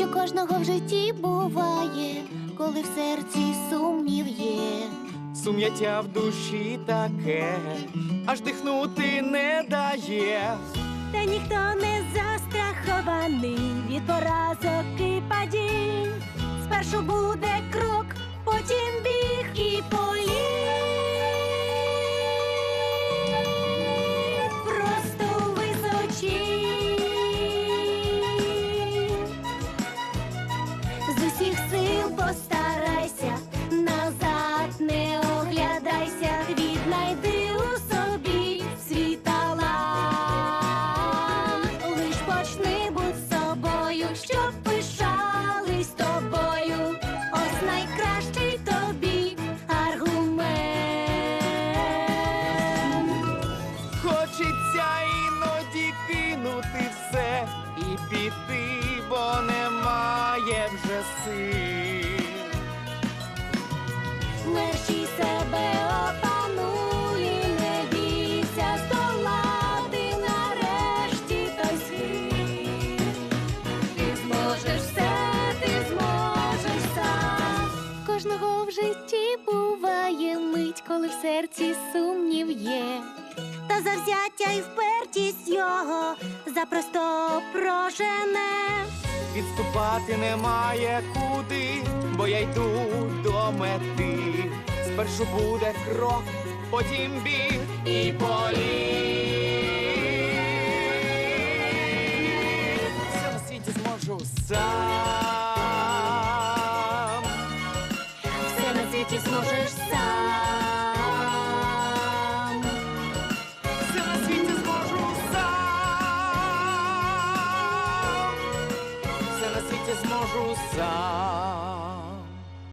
що кожного в житті буває, коли в серці сумнів є. Сум'яття в душі таке, аж дихнути не дає. Та ніхто не застрахований від поразок і падінь. Спершу буде З усіх сил постарайся, назад не оглядайся, віднайди у собі свій талант. Лиш почни будь собою, щоб пишались тобою. Ось найкращий тобі аргумент. Хочеться іноді кинути все і піти, сил. Мерщій себе опануй, не бійся здолати нарешті той схил. Ти зможеш все, ти зможеш сам. Кожного в житті буває мить, коли в серці сумнів є. Та завзяття і впертість його запросто прожене. Відступати немає куди, бо я йду до мети. Спершу буде крок, потім біг і політ. Все на світі зможу сам. Все на світі зможеш сам. Зможу сам.